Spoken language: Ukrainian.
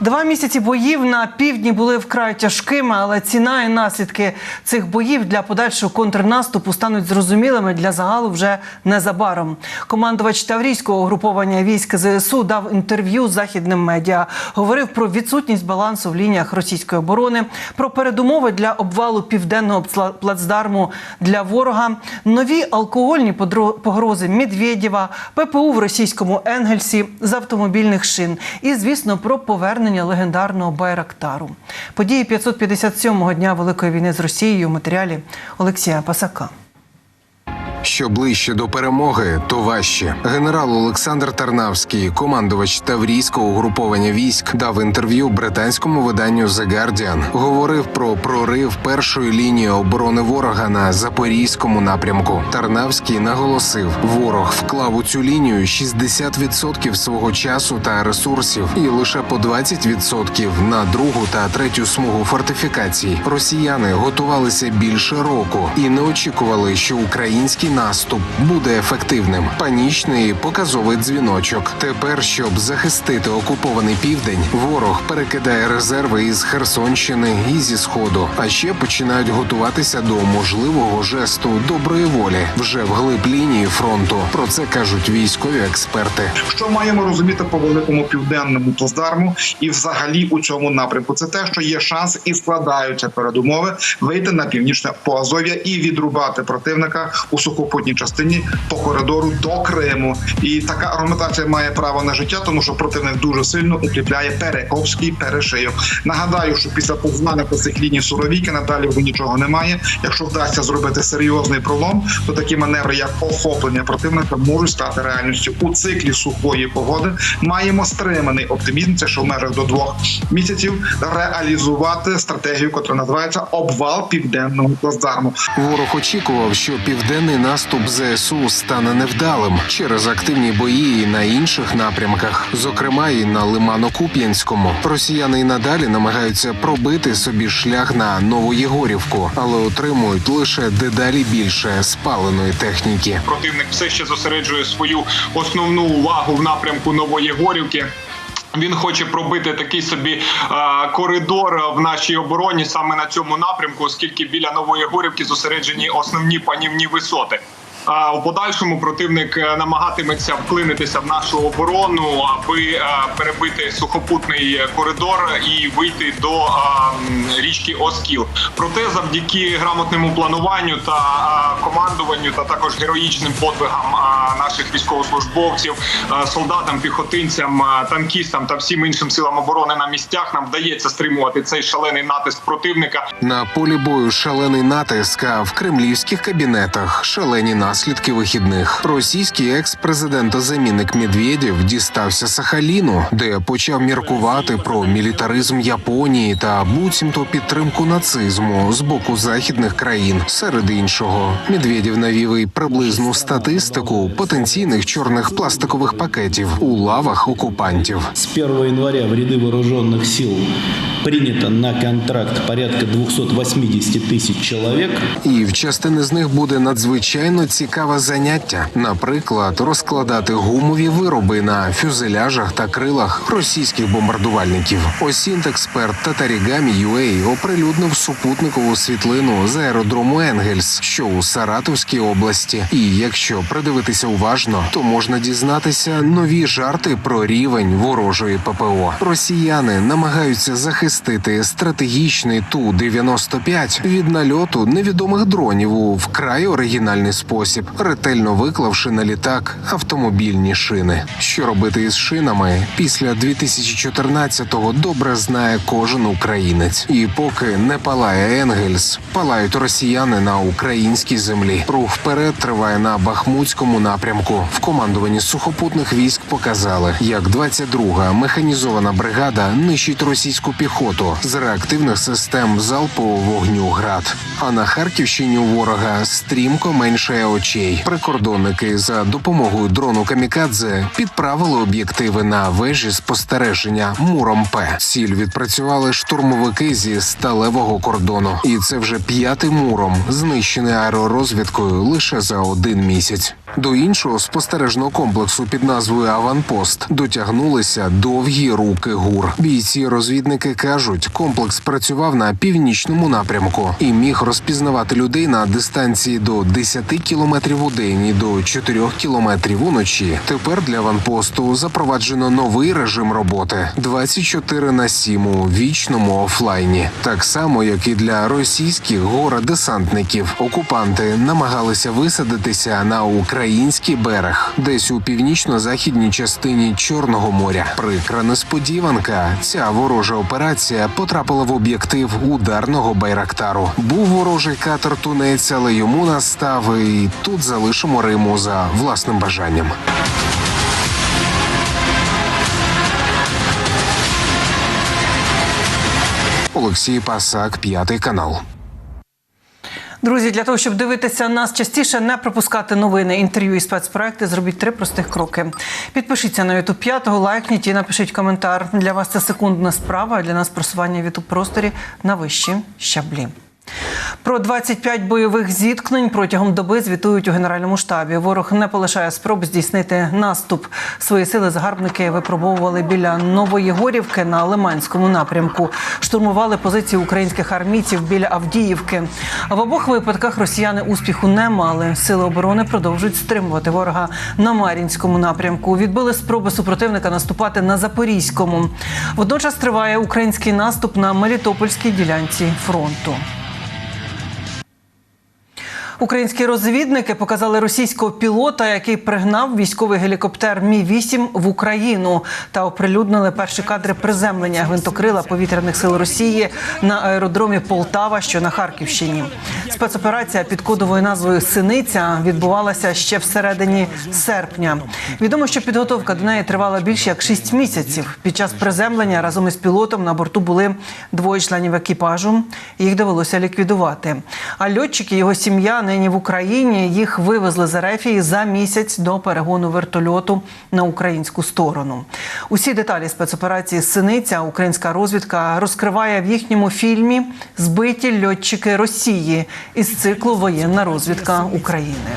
Два місяці боїв на півдні були вкрай тяжкими, але ціна і наслідки цих боїв для подальшого контрнаступу стануть зрозумілими для загалу вже незабаром. Командувач Таврійського угруповання військ ЗСУ дав інтерв'ю західним медіа. Говорив про відсутність балансу в лініях російської оборони, про передумови для обвалу південного плацдарму для ворога, нові алкогольні погрози Медведєва, ППУ в російському Енгельсі з автомобільних шин і, звісно, про повернення легендарного Байрактару. Події 557-го дня Великої війни з Росією у матеріалі Олексія Пасака. Що ближче до перемоги, то важче. Генерал Олександр Тарнавський, командувач Таврійського угруповання військ, дав інтерв'ю британському виданню The Guardian. Говорив про прорив першої лінії оборони ворога на запорізькому напрямку. Тарнавський наголосив, ворог вклав у цю лінію 60% свого часу та ресурсів, і лише по 20% на другу та третю смугу фортифікацій. Росіяни готувалися більше року і не очікували, що український наступ буде ефективним. Панічний показовий дзвіночок. Тепер, щоб захистити окупований південь, ворог перекидає резерви із Херсонщини і зі сходу. А ще починають готуватися до можливого жесту доброї волі вже вглиб лінії фронту. Про це кажуть військові експерти. Що маємо розуміти по великому південному плацдарму і взагалі у цьому напрямку? Це те, що є шанс і складаються передумови вийти на північне Поазов'я і відрубати противника у сухопутній частині по коридору до Криму. І така аргументація має право на життя, тому що противник дуже сильно укріпляє Перекопський перешийок. Нагадаю, що після познаних цих ліній Суровіки надалі нічого немає. Якщо вдасться зробити серйозний пролом, то такі маневри, як охоплення противника, можуть стати реальністю у циклі сухої погоди. Маємо стриманий оптимізм. Це що в межах до двох місяців реалізувати стратегію, яка називається обвал південного плацдарму. Ворог очікував, що південний наступ ЗСУ стане невдалим через активні бої на інших напрямках, зокрема і на Лимано-Куп'янському. Росіяни й надалі намагаються пробити собі шлях на Новоєгорівку, але отримують лише дедалі більше спаленої техніки. противник все ще зосереджує свою основну увагу в напрямку Новоєгорівки. Він хоче пробити такий собі е, коридор в нашій обороні саме на цьому напрямку, оскільки біля Нової Горівки зосереджені основні панівні висоти. А у подальшому противник е, намагатиметься вклинитися в нашу оборону, аби е, перебити сухопутний коридор і вийти до річки Оскіл. Проте, завдяки грамотному плануванню та командуванню, та також героїчним подвигам наших військовослужбовців, солдатам, піхотинцям, танкістам та всім іншим силам оборони на місцях, нам вдається стримувати цей шалений натиск противника. На полі бою шалений натиск, а в кремлівських кабінетах шалені наслідки вихідних. Російський екс-президент замінник Медведєв дістався Сахаліну, де почав міркувати про мілітаризм Японії та буцімто підтримку нацизму з боку західних країн. Серед іншого, Медведєв навів і приблизну статистику потенційних чорних пластикових пакетів у лавах окупантів. С 1 января в ряды вооруженных сил принято на контракт порядка 280 тысяч человек. І в частини з них буде надзвичайно цікаве заняття, наприклад, розкладати гумові вироби на фюзеляжах та крилах російських бомбардувальників. Осінт експерт Татарігамі UA оприлюднив супутникову світлину з аеродрому Енгельс, що у Саратовській області. І якщо придивитися уважно, то можна дізнатися нові жарти про рівень ворожої ППО. Росіяни намагаються захистити стратегічний ту 95 від нальоту невідомих дронів у вкрай оригінальний спосіб, ретельно виклавши на літак автомобільні шини. Що робити із шинами після 2014-го добре знає кожен українець. І поки не палає Енгельс, палають росіяни на українській землі. Рух вперед триває на Бахмутському напрямку. В командуванні сухопутних військ показали, як 22-га механізована бригада нищить російську піхоту з реактивних систем залпового вогню град. А на Харківщині у ворога стрімко меншає очей. Прикордонники за допомогою дрону Камікадзе підправили об'єктиви на вежі спостереження Муром П. Ціль відпрацювали штурмовики зі сталевого кордону, і це вже п'ятий муром, знищений аеророзвідкою лише за один місяць. До іншого спостережного комплексу під назвою Аванпост дотягнулися довгі руки гур. Бійці-розвідники кажуть, комплекс працював на північному напрямку і міг розпізнавати людей на дистанції до 10 кілометрів у день і до 4 кілометрів уночі. Тепер для аванпосту запроваджено новий режим роботи 24 на 7 у вічному офлайні, так само як і для російських горадесантників. Окупанти намагалися висадитися на український берег, десь у північно-західній частині Чорного моря. Прикра несподіванка. Ця ворожа операція потрапила в об'єктив ударного байрактару. Був ворожий катер тунець, але йому настав і тут залишимо Риму за власним бажанням. Олексій Пасак, п'ятий канал. Друзі, для того, щоб дивитися нас частіше, не пропускати новини, інтерв'ю і спецпроекти, зробіть три простих кроки. Підпишіться на YouTube 5, лайкніть і напишіть коментар. Для вас це секундна справа, а для нас просування в youtube просторі на вищі щаблі. Про 25 бойових зіткнень протягом доби звітують у генеральному штабі. Ворог не полишає спроб здійснити наступ. Свої сили загарбники випробовували біля Новоєгорівки на Лиманському напрямку. Штурмували позиції українських армійців біля Авдіївки. А в обох випадках росіяни успіху не мали. Сили оборони продовжують стримувати ворога на Мар'їнському напрямку. Відбили спроби супротивника наступати на Запорізькому. Водночас триває український наступ на Мелітопольській ділянці фронту. Українські розвідники показали російського пілота, який пригнав військовий гелікоптер Мі 8 в Україну та оприлюднили перші кадри приземлення гвинтокрила повітряних сил Росії на аеродромі Полтава, що на Харківщині. Спецоперація під кодовою назвою Синиця відбувалася ще всередині серпня. Відомо, що підготовка до неї тривала більше як 6 місяців. Під час приземлення разом із пілотом на борту були двоє членів екіпажу. Їх довелося ліквідувати. А льотчики його сім'я нині в Україні. Їх вивезли з Ерефії за місяць до перегону вертольоту на українську сторону. Усі деталі спецоперації Синиця українська розвідка розкриває в їхньому фільмі Збиті льотчики Росії із циклу Воєнна розвідка України.